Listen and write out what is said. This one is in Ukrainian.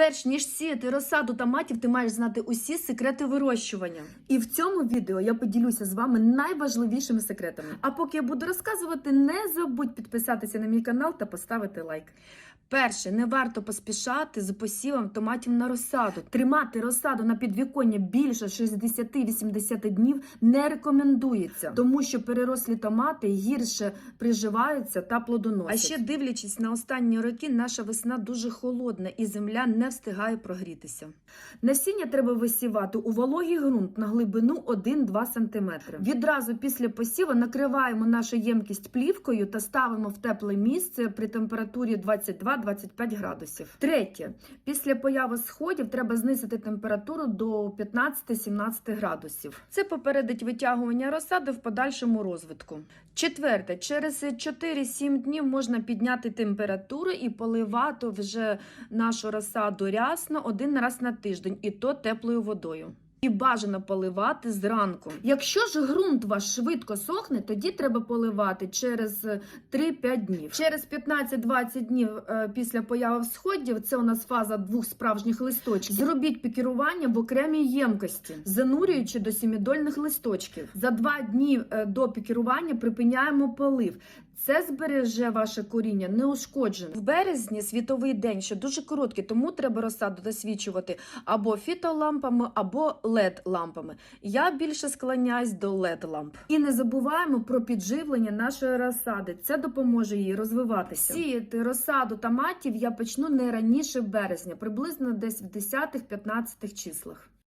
Перш ніж сіяти розсаду томатів, ти маєш знати усі секрети вирощування. І в цьому відео я поділюся з вами найважливішими секретами. А поки я буду розказувати, не забудь підписатися на мій канал та поставити лайк. Перше, не варто поспішати з посівом томатів на розсаду. Тримати розсаду на підвіконня більше 60-80 днів не рекомендується, тому що перерослі томати гірше приживаються та плодоносять. А ще дивлячись на останні роки, наша весна дуже холодна і земля не встигає прогрітися. Насіння треба висівати у вологий ґрунт на глибину 1-2 см. Відразу після посіву накриваємо нашу ємкість плівкою та ставимо в тепле місце при температурі 22-25 градусів. Третє, після появи сходів треба знизити температуру до 15-17 градусів. Це попередить витягування розсади в подальшому розвитку. Четверте, через 4-7 днів можна підняти температуру і поливати вже нашу розсаду рясно один раз на тиждень, і то теплою водою. І бажано поливати зранку. Якщо ж ґрунт ваш швидко сохне, тоді треба поливати через 3-5 днів. Через 15-20 днів е, після появи всходів, це у нас фаза двох справжніх листочків. Зробіть пікірування в окремій ємкості, занурюючи до сімідольних листочків. За 2 дні е, до пікірування припиняємо полив. Це збереже ваше коріння неушкодженим. В березні світовий день, що дуже короткий, тому треба розсаду досвідчувати або фітолампами, або led лампами. Я більше склоняюсь до led ламп. І не забуваємо про підживлення нашої розсади. Це допоможе їй розвиватися. Сіяти розсаду томатів я почну не раніше березня, приблизно десь в 10-15 числах.